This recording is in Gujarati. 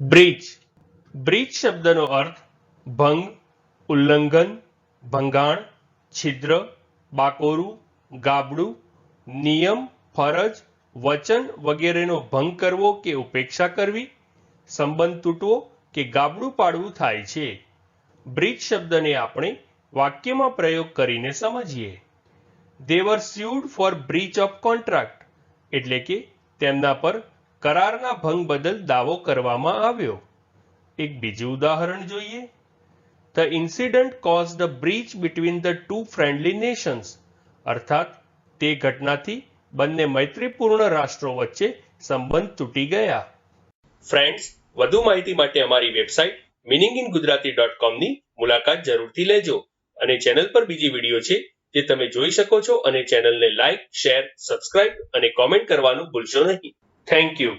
બ્રીચ બ્રીચ શબ્દનો અર્થ ભંગ, ઉલ્લંઘન, ભંગાણ, છિદ્ર, બાકોરું, ગાબડું, નિયમ, ફરજ, વચન વગેરેનો ભંગ કરવો કે ઉપેક્ષા કરવી, સંબંધ તૂટવો કે ગાબડું પાડવું થાય છે. બ્રિજ શબ્દને આપણે વાક્યમાં પ્રયોગ કરીને સમજીએ. They were sued for breach of contract એટલે કે તેમના પર કરારના ભંગ બદલ દાવો કરવામાં આવ્યો. એક બીજું ઉદાહરણ જોઈએ. The incident cause the breach between the two friendly nations અર્થાત, તે ઘટનાથી બંને મૈત્રીપૂર્ણ રાષ્ટ્રો વચ્ચે સંબંધ તૂટી ગયા. ફ્રેન્ડ્સ વધુ માહિતી માટે અમારી website meaning in Gujarati dot કોમની મુલાકાત જરૂરથી લેજો અને ચેનલ પર બીજી વીડિયો છે જે તમે જોઈ શકો છો અને ચેનલને લાઇક શેર સબસ્ક્રાઇબ અને કોમેન્ટ કરવાનું ભૂલશો નહીં. Thank you.